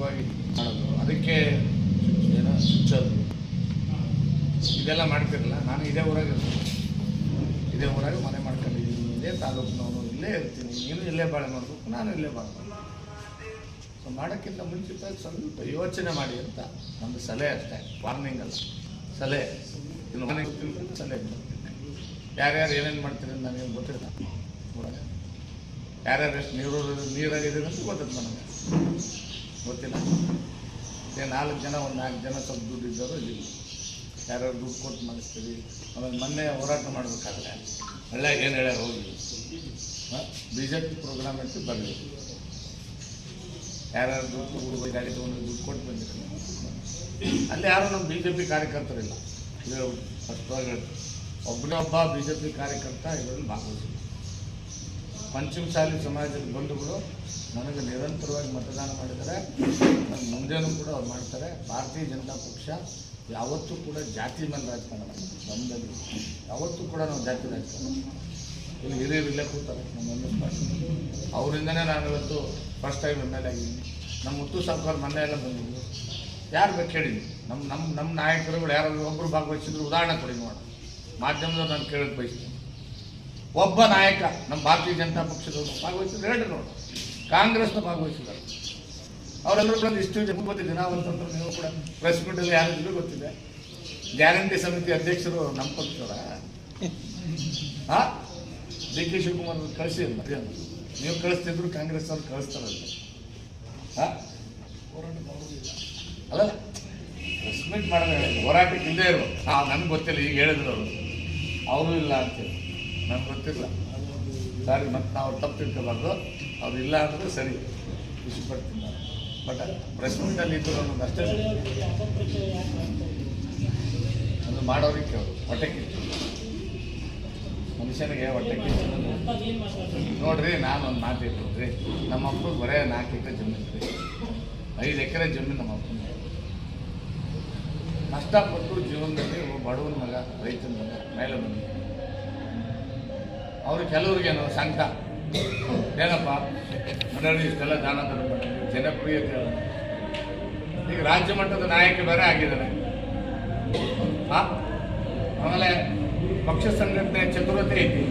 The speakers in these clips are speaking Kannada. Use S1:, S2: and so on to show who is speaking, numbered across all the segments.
S1: ವೈಯಕ್ತಿಕವಾಗಿ ಮಾಡೋದು. ಅದಕ್ಕೆ ಏನೋ ಚುಚ್ಚೋದು ಇದೆಲ್ಲ ಮಾಡ್ತಿರಲ್ಲ, ನಾನು ಇದೇ ಊರಾಗೆ ಇರ್ತೀನಿ ಇದೇ ಊರಾಗ ಮನೆ ಮಾಡ್ಕೊಂಡಿದ್ದೀನಿ. ಇದೇ ತಾಲೂಕಿನವನು ಇಲ್ಲೇ ಇರ್ತೀನಿ. ನೀನು ಇಲ್ಲೇ ಬಾಳೆ ಮಾಡಬೇಕು, ನಾನು ಇಲ್ಲೇ ಬಾಳೆ ಮಾಡಬೇಕು. ಸೊ ಮಾಡೋಕ್ಕಿಂತ ಮುಂಚಿತವಾಗಿ ಸ್ವಲ್ಪ ಯೋಚನೆ ಮಾಡಿ ಅಂತ ಒಂದು ಸಲಹೆ ಅಷ್ಟೇ. ವಾರ್ನಿಂಗ್ ಅಲ್ಲ. ಸಲಹೆ. ಇನ್ನು ಮನೆಗೆ ಗೊತ್ತಿಲ್ಲ ಸಲಹೆ ಯಾರ್ಯಾರು ಏನೇನು ಮಾಡ್ತೀರಿ ಅಂತ ನನಗೇನು ಗೊತ್ತಿಲ್ಲ. ಯಾರ್ಯಾರು ಎಷ್ಟು ನೀರು ನೀರಾಗಿದ್ದೀರಿ ಅಂತ ಗೊತ್ತಿಲ್ಲ ನನಗೆ. ಗೊತ್ತಿಲ್ಲ. ಮತ್ತೆ ನಾಲ್ಕು ಜನ, ಒಂದು ನಾಲ್ಕು ಜನ ಸ್ವಲ್ಪ ದುಡ್ಡು ಇದ್ದವರು ಇಲ್ಲಿ. ಯಾರ್ಯಾರು ದುಡ್ಡು ಕೊಟ್ಟು ಮಾಡಿಸ್ತೀವಿ ಆಮೇಲೆ ಮೊನ್ನೆ ಹೋರಾಟ ಮಾಡಬೇಕಾದ್ರೆ ಹಳ್ಳ್ಯಾಗ ಏನು ಹೇಳ್ಯಾರ ಹೋಗಿ. ಬಿ ಜೆ ಪಿ ಪ್ರೋಗ್ರಾಮ್ ಅಂತ ಬರಲಿ. ಯಾರ್ಯಾರು ದುಡ್ಡು ಹುಡುಗ ಗಾಡಿ ತೊಗೊಂಡು ದುಡ್ಡು ಕೊಟ್ಟು ಬಂದಿರಿ ಅಲ್ಲಿ ಯಾರು ನಮ್ಮ ಬಿ ಜೆ ಪಿ ಕಾರ್ಯಕರ್ತರಿಲ್ಲ ಹೇಳ್ತೀನಿ ಒಬ್ಬನೇ ಒಬ್ಬ ಬಿ ಜೆ ಪಿ ಕಾರ್ಯಕರ್ತ ಇದರಲ್ಲಿ ಭಾಗವಹಿಸಿಲ್ಲ ಪಂಚಮಸಾಲಿ ಸಮಾಜದ ಬಂಧುಗಳು ನನಗೆ ನಿರಂತರವಾಗಿ ಮತದಾನ ಮಾಡಿದ್ದಾರೆ. ಮುಂದೆನೂ ಕೂಡ ಅವ್ರು ಮಾಡ್ತಾರೆ. ಭಾರತೀಯ ಜನತಾ ಪಕ್ಷ ಯಾವತ್ತೂ ಕೂಡ ಜಾತಿ ಮೇಲೆ ರಾಜಕಾರಣ ನಮ್ಮದಲ್ಲಿ ಯಾವತ್ತೂ ಕೂಡ ನಾವು ಜಾತಿ ರಾಜಕಾರಣ. ಇಲ್ಲಿ ಹಿರಿಯರು ಇಲ್ಲೇ ಕೂತಾರೆ. ನಮ್ಮ ಎಂ ಎಸ್ ಅವರಿಂದನೇ ನಾನು ಇವತ್ತು ಫಸ್ಟ್ ಟೈಮ್ ಎಂ ಎಲ್ ಆಗಿದ್ದೀನಿ. ನಮ್ಮ ಮುತ್ತು ಸರ್ಕಾರ ಮೊನ್ನೆ ಎಲ್ಲ ಬಂದಿದ್ದು ಯಾರು ಬೇಕು ಹೇಳಿ ನಮ್ಮ ನಮ್ಮ ನಮ್ಮ ನಾಯಕರುಗಳು ಯಾರಾದರೂ ಒಬ್ಬರು ಭಾಗವಹಿಸಿದ್ರು, ಉದಾಹರಣೆ ಕೊಡಿ ನೋಡೋಣ. ಮಾಧ್ಯಮದವ್ರು ನಾನು ಕೇಳಕ್ಕೆ ಬಯಸ್ತೀನಿ. ಒಬ್ಬ ನಾಯಕ ನಮ್ಮ ಭಾರತೀಯ ಜನತಾ ಪಕ್ಷದವರು ಭಾಗವಹಿಸಿದ್ರು ಹೇಳಿದ್ರು ಕಾಂಗ್ರೆಸ್ನ ಭಾಗವಹಿಸಿದ್ದಾರೆ ಅವರೆಲ್ಲರೂ ಕೂಡ ಇಷ್ಟು ಜನಪತಿ ಗೊತ್ತಿದೆ ಅಂತಂದ್ರೆ ನೀವು ಕೂಡ ಪ್ರೆಸ್ ಮೀಟಲ್ಲಿ ಯಾರಿದ್ರು ಗೊತ್ತಿದೆ. ಗ್ಯಾರಂಟಿ ಸಮಿತಿ ಅಧ್ಯಕ್ಷರು ನಮ್ಮ ಪಕ್ಷದವರ? ಹಾ? ಡಿ ಕೆ ಶಿವಕುಮಾರ್ ಕಳಿಸಿ ನೀವು ಕಳಿಸ್ತಿದ್ರು ಕಾಂಗ್ರೆಸ್ ಅವ್ರು ಕಳಿಸ್ತಾರಲ್ಲ ಹಾ? ಅಲ್ಲ ಪ್ರೆಸ್ ಮೀಟ್ ಮಾಡಿದ್ರೆ ಹೋರಾಟಕ್ಕೆ ಇಲ್ಲೇ ಇರೋ ಹಾ, ನನಗೆ ಗೊತ್ತಿಲ್ಲ, ಈಗ ಹೇಳಿದ್ರು ಅವರು. ಅವರು ಇಲ್ಲ ಅಂತೇಳಿ ನನಗೆ ಗೊತ್ತಿಲ್ಲ. ಸಾರಿ, ಮತ್ತೆ ನಾವು ತಪ್ಪು ತಿಳ್ಕೋಬಾರ್ದು ಅವ್ರು ಇಲ್ಲ ಅಂದ್ರೆ ಸರಿ. ಖುಷಿ ಬಟ್ ಪ್ರೆಸ್ ಮೀಟಲ್ಲಿ ಇದ್ದು ಅನ್ನೋದು ಅಷ್ಟೇ ಅದು ಮಾಡೋರಿಗೆ ಅವರು ಹೊಟ್ಟೆ ಮನುಷ್ಯನಿಗೆ ಹೊಟ್ಟೆ ನೋಡ್ರಿ ನಾನು ಒಂದು ಮಾತು ಹೇಳ್ತೀನಿ. ನಮ್ಮ ಅಪ್ಪಗೆ ಬರೇ ನಾಲ್ಕು ಎಕರೆ ಜಮೀನು ರೀ ಐದು ಎಕರೆ ಜಮೀನು ನಮ್ಮ ಅಪ್ಪನ ಕಷ್ಟಪಟ್ಟು ಜೀವನದಲ್ಲಿ ಬಡವನ ಮಗ, ರೈತನ ಮಗ ಮೇಲೆ ಬಂದ ಅವರು ಕೆಲವ್ರಿಗೇನು ಸಂಘ ಏನಪ್ಪ? ಮನೆಯಲ್ಲಿ ಇಷ್ಟೆಲ್ಲ ದಾನ ಜನಪ್ರಿಯತೆ. ಈಗ ರಾಜ್ಯ ಮಟ್ಟದ ನಾಯಕ ಬೇರೆ ಆಗಿದ್ದಾರೆ. ಹಾಂ ಆಮೇಲೆ ಪಕ್ಷ ಸಂಘಟನೆ ಚತುರತೆ ಐತಿ.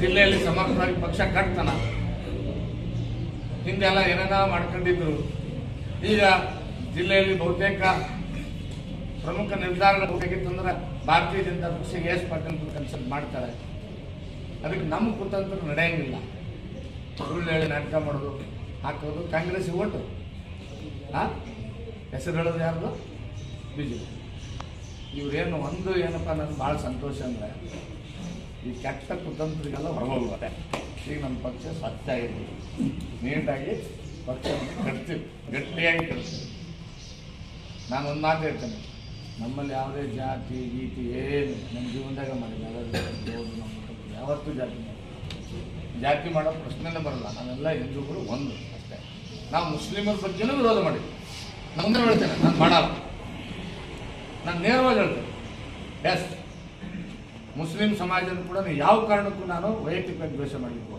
S1: ಜಿಲ್ಲೆಯಲ್ಲಿ ಸಮರ್ಥವಾಗಿ ಪಕ್ಷ ಕಟ್ತಾನ. ಹಿಂದೆಲ್ಲ ಏನೇನ ಮಾಡ್ಕೊಂಡಿದ್ರು. ಈಗ ಜಿಲ್ಲೆಯಲ್ಲಿ ಬಹುತೇಕ ಪ್ರಮುಖ ನಿರ್ಧಾರಗಳು ಹೇಗಿತ್ತಂದ್ರೆ ಭಾರತೀಯ ಜನತಾ ಪಕ್ಷ ಎಸ್ ಪಾಟೀಲ್ ಕನ್ಸಲ್ಟ್ ಮಾಡ್ತಾರೆ. ಅದಕ್ಕೆ ನಮ್ಮ ಕುತಂತ್ರ ನಡೆಯಂಗಿಲ್ಲ. ಸುಳ್ಳು ಹೇಳಿ ನಾಟಕ ಮಾಡೋದು, ಹಾಕೋದು, ಕಾಂಗ್ರೆಸ್ ಓಟು. ಹಾಂ ಹೆಸರು ಹೇಳೋದು ಯಾರ್ದು? ಬಿ ಜೆ ಪಿ ಒಂದು ಏನಪ್ಪ ನನಗೆ ಭಾಳ ಸಂತೋಷ ಅಂದರೆ, ಈ ಕೆಟ್ಟ ಕುತಂತ್ರಿಗೆಲ್ಲ ಹೊರಗೋಗ್ತಾರೆ ಈಗ ನಮ್ಮ ಪಕ್ಷ ಸ್ವಚ್ಛ ಆಗಿದೆ. ನೀಟಾಗಿ ಪಕ್ಷ ಕಟ್ತೀವಿ. ಗಟ್ಟಿಯಾಗಿ ಕಟ್ತೀವಿ. ನಾನು ಒಂದು ಮಾತು ಹೇಳ್ತೇನೆ. ನಮ್ಮಲ್ಲಿ ಯಾವುದೇ ಜಾತಿ, ಗೀತಿ ಏನು ನಮ್ಮ ಜೀವನದಾಗ ಮಾಡಿಲ್ಲ. ನಮ್ಮ ಯಾವತ್ತೂ ಜಾತಿ. ಜಾತಿ ಮಾಡೋ ಪ್ರಶ್ನೆನೇ ಬರಲ್ಲ. ನಾವೆಲ್ಲ ಹಿಂದೂಗಳು ಒಂದು ಅಷ್ಟೇ. ನಾವು ಮುಸ್ಲಿಮರ ಬಗ್ಗೆನೂ ವಿರೋಧ ಮಾಡಿದ್ವಿ. ನಮ್ಮದೇ ಹೇಳ್ತೇನೆ, ನಾನು ಮಾಡಲ್ಲ. ನಾನು ನೇರವಾಗಿ ಹೇಳ್ತೇನೆ. ಎಸ್ ಮುಸ್ಲಿಂ ಸಮಾಜದ ಕೂಡ ಯಾವ ಕಾರಣಕ್ಕೂ ನಾನು ವೈಯಕ್ತಿಕವಾಗಿ ದ್ವೇಷ ಮಾಡಲಿಕ್ಕೆ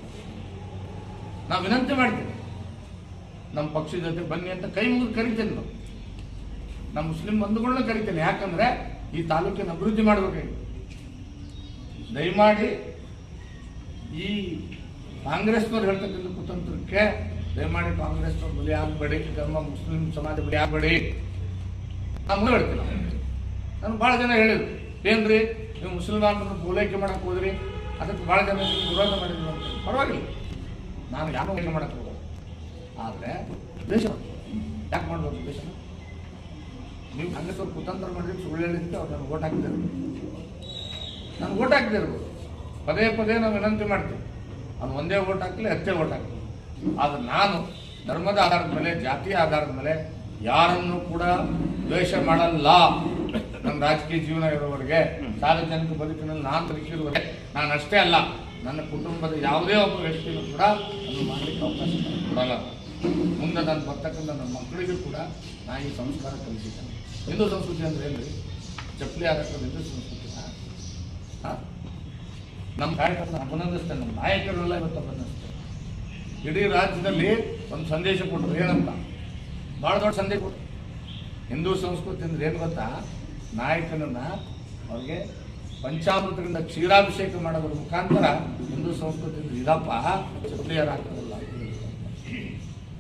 S1: ನಾವು ವಿನಂತಿ ಮಾಡ್ತೀನಿ ನಮ್ಮ ಪಕ್ಷದ ಜೊತೆ ಬನ್ನಿ ಅಂತ ಕೈ ಮುಗಿದು ಕರಿತೇನೆ ನಾವು ನಮ್ಮ ಮುಸ್ಲಿಂ ಬಂಧುಗಳನ್ನ ಕರಿತೇನೆ. ಯಾಕಂದ್ರೆ ಈ ತಾಲೂಕಿನ ಅಭಿವೃದ್ಧಿ ಮಾಡಬೇಕಾಗಿ ದಯಮಾಡಿ ಈ ಕಾಂಗ್ರೆಸ್ನವ್ರು ಹೇಳ್ತಕ್ಕಂಥ ಕುತಂತ್ರಕ್ಕೆ ದಯಮಾಡಿ ಕಾಂಗ್ರೆಸ್ನವ್ರು ಬಲಿ ಆಗಬೇಡಿ ನಮ್ಮ ಮುಸ್ಲಿಂ ಸಮಾಜ ಬಲಿ ಆಗಬೇಡಿ. ನಾನು ಹೇಳ್ತೀನಿ. ನಾನು ಭಾಳ ಜನ ಹೇಳಿದ್ರು. ಏನ್ರಿ, ನೀವು ಮುಸಲ್ಮಾನರನ್ನು ಪೂಲೈಕೆ ಮಾಡಕ್ಕೆ ಹೋದ್ರಿ? ಅದಕ್ಕೆ ಭಾಳ ಜನ ವಿರೋಧ ಮಾಡಿದ್ರು ಅಂತ ಪರವಾಗಿಲ್ಲ. ನಾನು ಯಾರು ಏನು ಮಾಡಕ್ಕೆ ಹೋಗೋದು ಆದರೆ ದೇಶ ಯಾಕೆ ಮಾಡ್ಬೋದು ದೇಶ ನೀವು ಕಾಂಗ್ರೆಸ್ ಅವ್ರು ಕುತಂತ್ರ ಮಾಡಿದ್ರೆ ಸುಳ್ಳು ಹೇಳಿದ್ದಕ್ಕೆ ಅವ್ರು ನನಗೆ ಓಟ್ ಹಾಕಿದ್ದಾರೆ. ನಾನು ಓಟ್ ಹಾಕಿದ್ದೆ ಇರ್ಬೋದು ಪದೇ ಪದೇ ನಾವು ವಿನಂತಿ ಮಾಡ್ತೀವಿ. ಅವನು ಒಂದೇ ಓಟ್ ಹಾಕಲಿ, ಹತ್ತೇ ಓಟ್ ಹಾಕಲಿ. ಆದ್ರೆ ನಾನು ಧರ್ಮದ ಆಧಾರದ ಮೇಲೆ ಜಾತಿಯ ಆಧಾರದ ಮೇಲೆ ಯಾರನ್ನು ಕೂಡ ದ್ವೇಷ ಮಾಡಲ್ಲ. ನನ್ನ ರಾಜಕೀಯ ಜೀವನ ಇರೋವರೆಗೆ ಸಾರ್ವಜನಿಕ ಬದುಕಿನಲ್ಲಿ ನಾನು ಬದುಕಿರುವವರೆಗೆ ನಾನು ಅಷ್ಟೇ ಅಲ್ಲ, ನನ್ನ ಕುಟುಂಬದ ಯಾವುದೇ ಒಬ್ಬ ವ್ಯಕ್ತಿಯೂ ಕೂಡ ಅದನ್ನು ಮಾಡಲಿಕ್ಕೆ ಅವಕಾಶ ಕೊಡಲ್ಲ. ಮುಂದೆ ನಾನು ಬರ್ತಕ್ಕಂಥ ನನ್ನ ಮಕ್ಕಳಿಗೂ ಕೂಡ ನಾನು ಈ ಸಂಸ್ಕಾರ ಕಲಿಸಿದ್ದೇನೆ ಹಿಂದೂ ಸಂಸ್ಕೃತಿ ಅಂದ್ರೆ ಏನು ಚಪ್ಪಲಿ ಆಗತ್ತೆ ಹಿಂದೂ ಸಂಸ್ಕೃತಿನ ನಮ್ಮ ಕಾರ್ಯಕರ್ತನ ಅಭಿನಂದಿಸ್ತೇನೆ ನಮ್ಮ ನಾಯಕರೆಲ್ಲ ಇವತ್ತು ಅಭಿನಂದಿಸ್ತೇನೆ ಇಡೀ ರಾಜ್ಯದಲ್ಲಿ ಒಂದು ಸಂದೇಶ ಕೊಟ್ಟರು, ಏನಂತ? ಭಾಳ ದೊಡ್ಡ ಸಂದೇಶ ಕೊಟ್ಟರು. ಹಿಂದೂ ಸಂಸ್ಕೃತಿ ಅಂದ್ರೆ ಏನು ಗೊತ್ತಾ? ನಾಯಕನನ್ನ ಅವ್ರಿಗೆ ಪಂಚಾಮೃತದಿಂದ ಕ್ಷೀರಾಭಿಷೇಕ ಮಾಡೋದ್ರ ಮುಖಾಂತರ ಹಿಂದೂ ಸಂಸ್ಕೃತಿ ಇದಪ್ಪ ಚಪ್ಲಿಯರ್ ಆಗ್ತದಲ್ಲ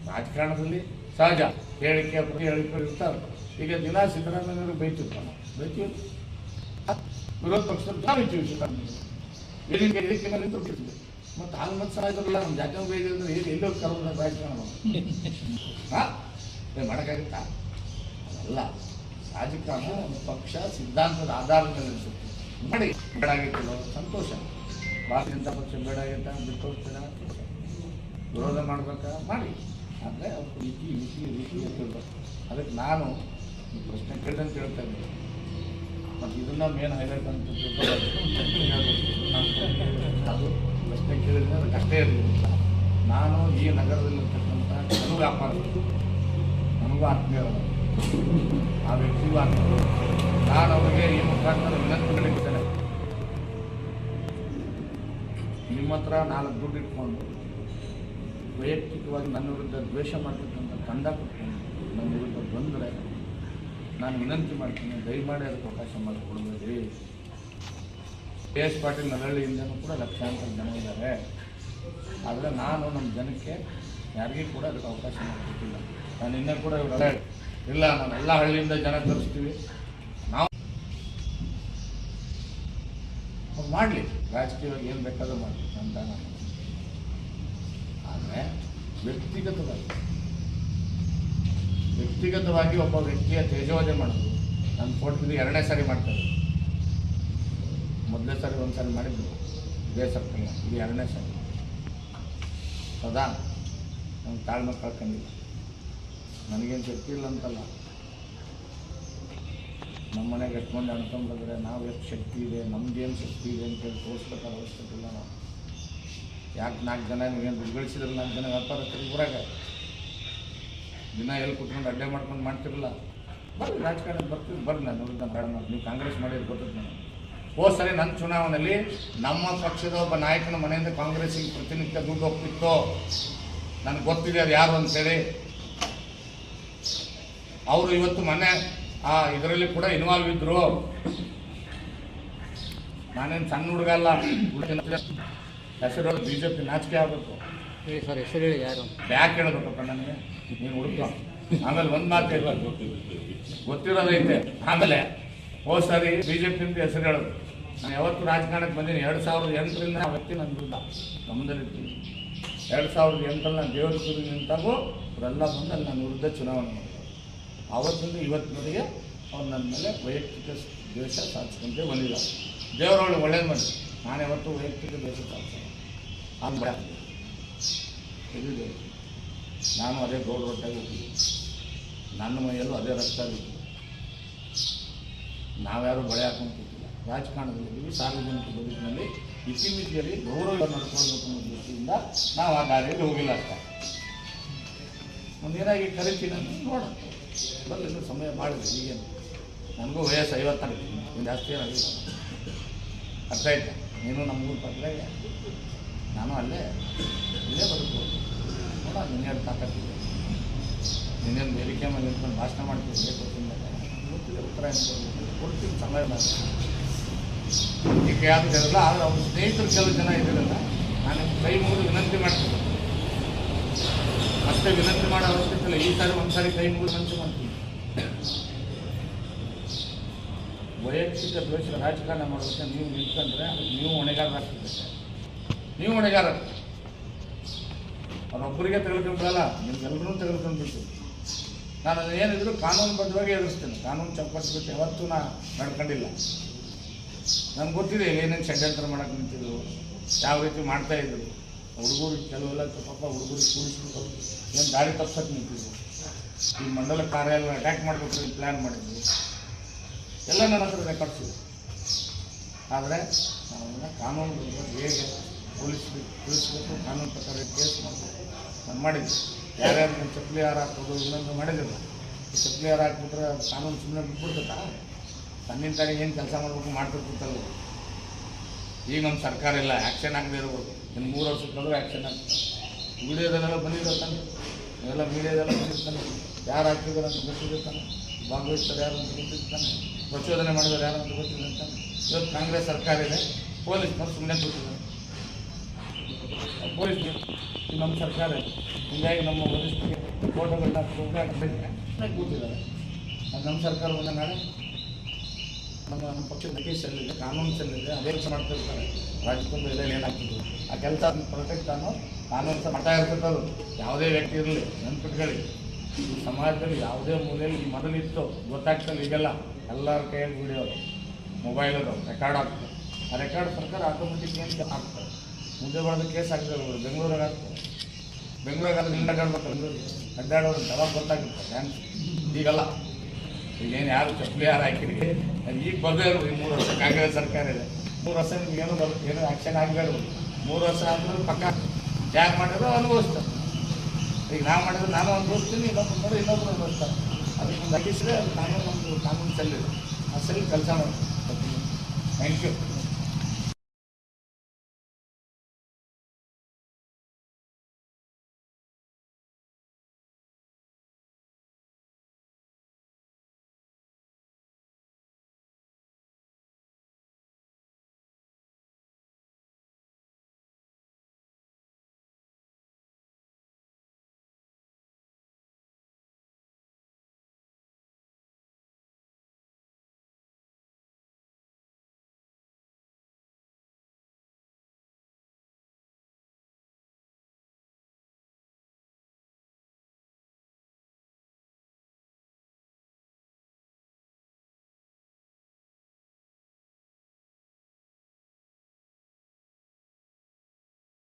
S1: ರಾಜಕಾರಣದಲ್ಲಿ ಸಹಜ. ಹೇಳಿಕೆ ಪ್ರತಿ ಹೇಳಿಕೆ ಇರ್ತಾರೆ ಈಗ ದಿನ ಸಿದ್ದರಾಮಯ್ಯವರು ಬೈತಿರ್ತಾನೆ ಬೈತೀವಿ ವಿರೋಧ ಪಕ್ಷದಲ್ಲಿ ನಾವು ಸಿದ್ದರಾಮಯ್ಯ ಇದಕ್ಕೆ ಇದಕ್ಕೆ ಮೇಲೆ ನಿಂತು ಬಿಡ್ತೀವಿ ಮತ್ತು ಹಾಲು ಮತ್ತು ಸಹ ಇದ್ರಲ್ಲ ನಮ್ಮ ಜಾತಿ ಬೈದಿದ್ರೆ ಏನು ಎಲ್ಲೋ ಕರೋದ ರಾಜಕಾರಣ ಹಾಂ? ಮಾಡೋಕ್ಕಾಗುತ್ತಾ? ಅಲ್ಲ, ರಾಜಕಾರಣ ಒಂದು ಪಕ್ಷ, ಸಿದ್ಧಾಂತದ ಆಧಾರದ ಮೇಲೆ ಅನಿಸುತ್ತೆ. ಮಾಡಿ. ಬೇಡ ಆಗಿತ್ತಲ್ಲ ಸಂತೋಷ. ಭಾರತೀಯ ಜನತಾ ಪಕ್ಷ ಬೇಡ ಆಗಿತ್ತ ಬಿಟ್ಟು ಹೋಗ್ತೀರಾ ವಿರೋಧ ಮಾಡ್ಬೇಕಾ? ಮಾಡಿ. ಆದರೆ ಅವ್ರ ರೀತಿ ರೀತಿ ರೀತಿ ಅದಕ್ಕೆ ನಾನು ಪ್ರಶ್ನೆ ಕೇಳಿದಂತ ಹೇಳ್ತಾ ಇದ್ದೀನಿ. ಇದನ್ನ ಮೇನ್ ಹೈಲೈಟ್ ಅಂತ. ಅದು ಪ್ರಶ್ನೆ ಕೇಳಿದ್ರೆ ಅದಕ್ಕೆ ಅಷ್ಟೇ ಇರಲಿಲ್ಲ. ನಾನು ಈ ನಗರದಲ್ಲಿರ್ತಕ್ಕಂಥ ಕೆಲವು ವ್ಯಾಪಾರ ನನಗೂ ಆತ್ಮೀಯರು ಆ ವ್ಯಕ್ತಿಗೂ ಆತ್ಮೀಯರು ನಾನು ಅವರಿಗೆ ಈ ಮುಖಾಂತರ ವಿನಂತಿಗಳಿರ್ತೇನೆ ನಿಮ್ಮ ಹತ್ರ ನಾಲ್ಕು ದುಡ್ಡು ಇಟ್ಕೊಂಡು ವೈಯಕ್ತಿಕವಾಗಿ ನನ್ನ ವಿರುದ್ಧ ದ್ವೇಷ ಮಾಡ್ತಕ್ಕಂಥ ತಂಡ ಕೊಟ್ಕೊಂಡು ನನ್ನ ವಿರುದ್ಧ ಬಂದರೆ ನಾನು ವಿನಂತಿ ಮಾಡ್ತೀನಿ, ದಯಮಾಡಿ ಅದಕ್ಕೆ ಅವಕಾಶ ಮಾಡಿಕೊಡ್ಬೇಡಿ ಕೆ ಎಸ್ ಪಾಟೀಲ್ ನರಳ್ಳಿಯಿಂದನೂ ಕೂಡ ಲಕ್ಷಾಂತರ ಜನ ಇದ್ದಾರೆ. ಆದರೆ ನಾನು ನಮ್ಮ ಜನಕ್ಕೆ ಯಾರಿಗೂ ಕೂಡ ಅದಕ್ಕೆ ಅವಕಾಶ ಮಾಡಿಕೊಟ್ಟಿಲ್ಲ. ನಾನು ಇನ್ನೂ ಕೂಡ ಇಲ್ಲ, ನಾನು ಎಲ್ಲ ಹಳ್ಳಿಯಿಂದ ಜನ ತರಿಸ್ತೀವಿ ನಾವು ಮಾಡಲಿ. ರಾಜಕೀಯವಾಗಿ ಏನು ಬೇಕಾದ್ರೂ ಮಾಡಲಿ ಅಂತ ನಾನು ಆದರೆ ವ್ಯಕ್ತಿಗತವಾಗಿ ವ್ಯಕ್ತಿಗತವಾಗಿ ಒಬ್ಬ ವ್ಯಕ್ತಿಯ ತೇಜೋವಧೆ ಮಾಡೋದು. ನನ್ನ ಫೋಟೋ ಎರಡನೇ ಸಾರಿ ಮಾಡ್ತಾರೆ. ಮೊದಲನೇ ಸಾರಿ ಒಂದು ಸಾರಿ ಮಾಡಿದ್ರು. ಇದೇ ಸರ್ಕಲ್ನ ಇದು ಎರಡನೇ ಸಾರಿ. ಸದಾ ನಮ್ಮ ತಾಳ್ಮೆ ಕಳ್ಕೊಂಡಿಲ್ಲ ನನಗೇನು ಶಕ್ತಿ ಇಲ್ಲ ಅಂತಲ್ಲ ನಮ್ಮ ಮನೆಗೆ ಎಷ್ಟು ಮಂದಿ ಅನ್ಕೊಂಡ್ರೆ ನಾವು ಎಷ್ಟು ಶಕ್ತಿ ಇದೆ, ನಮ್ಗೇನು ಶಕ್ತಿ ಇದೆ ಅಂತೇಳಿ ತೋರಿಸ್ಬೇಕಾದ ಅವಶ್ಯಕತೆ ಇಲ್ಲ ನಾವು. ಯಾಕೆ ನಾಲ್ಕು ಜನ ನೀವೇನು ದುಡ್ಡು ಗಳಿಸಿದ್ರೆ ನಾಲ್ಕು ಜನ ವ್ಯಾಪಾರಸ್ಥರಿಗೆ ಊರಾಗ? ದಿನ ಎಲ್ಲಿ ಕುತ್ಕೊಂಡು ಅಡ್ಡೆ ಮಾಡ್ಕೊಂಡು ಮಾಡ್ತಿರಲ್ಲ? ಬರ್ರಿ ರಾಜಕಾರಣ ಬರ್ತೀವಿ ಬರ್ರಿ, ನಾನು ಮಾಡಿ ನೀವು ಕಾಂಗ್ರೆಸ್ ಮಾಡಿದ್ರೆ ಗೊತ್ತಿದ್ದೆ ನಾನು ಹೋದ ಸರಿ ನನ್ನ ಚುನಾವಣೆಯಲ್ಲಿ ನಮ್ಮ ಪಕ್ಷದ ಒಬ್ಬ ನಾಯಕನ ಮನೆಯಿಂದ ಕಾಂಗ್ರೆಸ್ಸಿಗೆ ಪ್ರತಿನಿತ್ಯ ದುಡ್ಡು ಹೋಗ್ತಿತ್ತು. ನನಗೆ ಗೊತ್ತಿದೆ ಅದು ಯಾರು ಅಂತೇಳಿ. ಅವರು ಇವತ್ತು ಮೊನ್ನೆ ಆ, ಇದರಲ್ಲಿ ಕೂಡ ಇನ್ವಾಲ್ವ್ ಇದ್ದರು ನಾನೇನು ಸಣ್ಣ ಹುಡುಗ ಅಲ್ಲ. ಹೆಸರು ಬಿ ಜೆ ಪಿ ನಾಚಿಕೆ ಆಗಬೇಕು.
S2: ಹೇಳಿ ಸರ್ ಹೆಸರು ಹೇಳಿ, ಯಾರು?
S1: ಬ್ಯಾಕ್ ಹೇಳ್ಬೇಕಪ್ಪ ನನಗೆ. ನೀನು ಹುಡುಕ ಆಮೇಲೆ ಒಂದು ಮಾತು ಇಲ್ಲ ಗೊತ್ತಿರೋದೈತೆ ಆಮೇಲೆ ಹೋದ್ ಸಾರಿ ಬಿ ಜೆ ಪಿಂದ ಹೆಸರು ಹೇಳೋದು. ನಾನು ಯಾವತ್ತು ರಾಜಕಾರಣಕ್ಕೆ ಬಂದೀನಿ. ಎರಡು ಸಾವಿರದ ಎಂಟರಿಂದ ಆ ವ್ಯಕ್ತಿ ನನ್ನ ವಿರುದ್ಧ ಗಮನದಲ್ಲಿರ್ತೀನಿ ಎರಡು ಸಾವಿರದ ಎಂಟರಲ್ಲಿ ನಾನು ದೇವರ ಗುರು ನಿಂತಾಗೂ ಅವರೆಲ್ಲ ಬಂದು ಅಲ್ಲಿ ನನ್ನ ವಿರುದ್ಧ ಚುನಾವಣೆ ಮಾಡಿದ್ರು. ಆವತ್ತಿಂದ ಇವತ್ತಿನವರೆಗೆ ಅವ್ರು ನನ್ನ ಮೇಲೆ ವೈಯಕ್ತಿಕ ದ್ವೇಷ ಸಾಧಿಸ್ಕೊಂಡೇ ಬಂದಿದ್ದಾರೆ. ದೇವರೊಳಗೆ ಒಳ್ಳೇದು ಮಾಡಿ. ನಾನು ಯಾವತ್ತು ವೈಯಕ್ತಿಕ ದ್ವೇಷ ಸಾಧಿಸಲ್ಲ. ಆಮೇಲೆ ನಾನು ಅದೇ ಗೌಡ ರೊಟ್ಟಾಗಿ ನನ್ನ ಮೈಯಲ್ಲೂ ಅದೇ ರಕ್ತ ಆಗಿತ್ತು ನಾವ್ಯಾರು ಬಳೆ ಹಾಕೊಂಡು ಕೂತಿಲ್ಲ ರಾಜಕಾರಣದಲ್ಲಿ ಸಾರ್ವಜನಿಕ ಬದುಕಿನಲ್ಲಿ ಇತಿಮಿತಿಯಲ್ಲಿ ಗೌರವ ನಡ್ಕೊಳ್ಬೇಕು ಅನ್ನೋ ದೃಷ್ಟಿಯಿಂದ ನಾವು ಆ ದಾರಿಯಲ್ಲಿ ಹೋಗಿಲ್ಲ ಅಂತ ಮುಂದೇನಾಗಿ ಕರಿತೀನಿ ಅಂತ ನೋಡೋಣ. ಬರಲಿ ಇನ್ನೂ ಸಮಯ ಮಾಡಿದೆ ಈಗೇನು ನನಗೂ ವಯಸ್ಸು ಐವತ್ತಾಗಿದೆ ಇನ್ನು ಜಾಸ್ತಿ ಏನಾಗಿಲ್ಲ ಅರ್ಥ ಆಯ್ತಾ? ನೀನು ನಮಗೂ ಪಕ್ಕದಾಗ ನಾನು ಅಲ್ಲೇ, ಇಲ್ಲೇ ಬದುಕ್ಬೋದು. ನೋಡ ನಿನ್ನೆ ತಾಕತ್ತಿದೆ ನಿನ್ನೆ ವೇದಿಕೆ ಮೇಲೆ ನಿಂತ್ಕೊಂಡು ಭಾಷಣ ಮಾಡ್ತೀವಿ ಗೊತ್ತಿಲ್ಲ ಗೊತ್ತಿದೆ ಉತ್ತರ ಕೊಡ್ತೀನಿ ಸಮಯ ಈಗ ಯಾರು ಇರಲ್ಲ ಆದರೆ ಅವ್ರ ಸ್ನೇಹಿತರು ಕೆಲವು ಜನ ಇದ್ದಿರಲ್ಲ, ನಾನು ಕೈ ಮುಗಿದು ವಿನಂತಿ ಮಾಡ್ತೀನಿ. ಮತ್ತೆ ವಿನಂತಿ ಮಾಡೋ ಅವಶ್ಯಕತೆ ಈ ಸಾರಿ, ಒಂದು ಸಾರಿ ಕೈ ಮುಗಿದು ವಿನಂತಿ ಮಾಡ್ತೀನಿ. ವೈಯಕ್ತಿಕ ದ್ವೇಷ ರಾಜಕಾರಣ ಮಾಡೋದಕ್ಕೆ ನೀವು ನಿಂತ್ಕೊಂಡ್ರೆ ನೀವು ಹೊಣೆಗಾರರಾಗ್ತದೆ ನೀವು ಹೊಣೆಗಾರ ಅವರೊಬ್ಬರಿಗೆ ತೆಗೆದುಕೊಂಡ್ರಲ್ಲ ನಿಮ್ಗೆಲ್ಲರೂ ತೆಗೆದುಕೊಂಡ್ಬಿಟ್ಟು. ನಾನು ಏನಿದ್ರು ಕಾನೂನುಬದ್ಧವಾಗಿ ಎದುರಿಸ್ತೇನೆ. ಕಾನೂನು ಚೌಕಟ್ಟು ಬಿಟ್ಟು ಯಾವತ್ತೂ ನಾನು ನಡ್ಕೊಂಡಿಲ್ಲ. ನನಗೆ ಗೊತ್ತಿದೆ ಏನೇನು ಷಡ್ಯಂತ್ರ ಮಾಡಕ್ಕೆ ನಿಂತಿದ್ರು, ಯಾವ ರೀತಿ ಮಾಡ್ತಾ ಇದ್ರು. ಹುಡುಗರು ಕೆಲವೆಲ್ಲ ಪಾಪ ಹುಡುಗರು ಕೂಡಿಸ್ಬಿಟ್ಟು ಏನು ದಾರಿ ತಪ್ಸಕ್ಕೆ ನಿಂತಿದ್ರು. ಈ ಮಂಡಲ ಕಾರ್ಯಾಲಯ ಅಟ್ಯಾಕ್ ಮಾಡ್ಬೇಕು ಪ್ಲ್ಯಾನ್ ಮಾಡಿದ್ವಿ. ಎಲ್ಲ ನನ್ನ ಹತ್ರ ರೆಕಾರ್ಡ್ಸು ಆದರೆ ನಾವು ಕಾನೂನು ಹೇಗೆ ಪೊಲೀಸ್ಬೇಕು ತಿಳಿಸ್ಬೇಕು, ಕಾನೂನು ಪ್ರಕಾರ ಕೇಸ್ ಮಾಡಬೇಕು. ನಾನು ಮಾಡಿದ್ದೆ. ಯಾರ್ಯಾರು ಚಪ್ಪಲಿ ಹಾರ ಹಾಕೋದು ಇನ್ನೊಂದು ಮಾಡಿದ್ರು ಈ ಚಪ್ಪಲಿ ಹಾರ ಹಾಕ್ಬಿಟ್ರೆ ಕಾನೂನು ಸುಮ್ಮನೆ ಬಿಟ್ಬಿಡ್ತೈತಾ? ತನ್ನಿಂದ ತಾನೇ ಏನು ಕೆಲಸ ಮಾಡಬೇಕು ಮಾಡ್ತಿರ್ತಿತ್ತಲ್ಲ ಈಗ ನಮ್ಮ ಸರ್ಕಾರ ಇಲ್ಲ ಆ್ಯಕ್ಷನ್ ಆಗದೆ ಇರ್ಬೋದು. ಇನ್ನು ಮೂರು ವರ್ಷಕ್ಕಾದ್ರೂ ಆ್ಯಕ್ಷನ್ ಆಗ್ತದೆ. ವಿಡಿಯೋದಲ್ಲೆಲ್ಲ ಬಂದಿರ್ತಾನೆ ಇವೆಲ್ಲ ಮೀಡಿಯಾದೆಲ್ಲ ಬಂದಿರ್ತಾನೆ ಯಾರು ಹಾಕಿದಾರೆ ಅಂತ ಗೊತ್ತಿರ್ತಾನೆ ಭಾಗವಹಿಸ್ತಾರೆ ಯಾರು ಅಂತ ಗೊತ್ತಿರ್ತಾನೆ ಪ್ರಚೋದನೆ ಮಾಡಿದವರು ಯಾರು ಅಂತ ಗೊತ್ತಿರ್ತಾನೆ ಇವತ್ತು ಕಾಂಗ್ರೆಸ್ ಸರ್ಕಾರ ಇದೆ ಪೊಲೀಸ್ನವ್ರು ಸುಮ್ಮನೆ ಕೂತಿದ್ದಾರೆ. ಪೊಲೀಸ್ ಇದು ನಮ್ಮ ಸರ್ಕಾರ. ಹೀಗಾಗಿ ನಮ್ಮ ವರಿಷ್ಠರಿಗೆ ಫೋಟೋಗಳನ್ನ ಕೂತಿದ್ದಾರೆ. ಅದು ನಮ್ಮ ಸರ್ಕಾರ ಬಂದ ನಾಳೆ ನಮ್ಮ ನಮ್ಮ ಪಕ್ಷದ ಕೇಸ್ ಇದೆ ಕಾನೂನು ಸಲ್ಲಿದೆ ಅದೇ ಕೆಲಸ ಮಾಡ್ತಿರ್ತಾರೆ ರಾಜಕೀಯ ಎಲ್ಲ ಏನಾಗ್ತದೆ ಆ ಕೆಲಸ ಪ್ರೊಟೆಕ್ಟ್ ಅನ್ನೋ ಕಾನೂನು ಸಹ ಮಾಡ್ತಾ ಇರ್ತದೆ ಯಾವುದೇ ವ್ಯಕ್ತಿ ಇರಲಿ, ನೆನ್ಪಿಟ್ಕೊಳ್ಳಿ. ಈ ಸಮಾಜದಲ್ಲಿ ಯಾವುದೇ ಮೂಲೆಯಲ್ಲಿ ಮೊದಲಿತ್ತು ಗೊತ್ತಾಗ್ತಲ್ಲ ಈಗೆಲ್ಲ. ಎಲ್ಲರ ಕೈಯಲ್ಲಿ ವಿಡಿಯೋ ಮೊಬೈಲ್ ಅದು ರೆಕಾರ್ಡ್ ಆಗ್ತದೆ ಆ ರೆಕಾರ್ಡ್ ಸರ್ಕಾರ ಆಟೋಮೆಟಿಕ್ ಏನು ಆಗ್ತದೆ ಮುಂದೆ ಬರೋದು ಕೇಸ್ ಆಗಿದೆ ಬೆಂಗಳೂರಾಗ ಆಗ್ತದೆ. ಬೆಂಗಳೂರಾಗ ಅದು ನಿಂಡ ಬೆಂಗಳೂರಿಗೆ ಅಡ್ಡಾಡೋರು ಅವಾಗ ಗೊತ್ತಾಗುತ್ತೆ? ಡ್ಯಾನ್ಸ್ ಈಗಲ್ಲ. ಈಗೇನು ಯಾರು ಚಪ್ಪಲಿ ಯಾರು ಹಾಕಿರಿ? ಈಗ ಬರದೇ ಇರ್ಬೋದು ಈ ಮೂರು ವರ್ಷ ಕಾಂಗ್ರೆಸ್ ಸರ್ಕಾರ ಇದೆ. ಮೂರು ವರ್ಷ ನಿಮ್ಗೆ ಏನು ಬರ್, ಏನು ಆ್ಯಕ್ಷನ್ ಆಗಬೇಕು ಮೂರು ವರ್ಷ ಆದ್ಮೇಲೆ ಪಕ್ಕ ಯಾರು ಮಾಡಿದ್ರು ಅನುಭವಿಸ್ತಾರೆ. ಈಗ ನಾವು ಮಾಡಿದ್ರೆ ನಾನು ಅನುಭವಿಸ್ತೀನಿ ಇನ್ನೊಬ್ಬರು ನೋಡಿ ಅನುಭವಿಸ್ತಾರೆ. ಅದಕ್ಕೆ ಒಂದು ಅದು ಕಾನೂನು ಒಂದು ಕಾನೂನು ಸೆಲ್ ಇದೆ. ಆ ಸೆಲ್ ಕೆಲಸ ಮಾಡ್ತೀನಿ ಥ್ಯಾಂಕ್ ಯು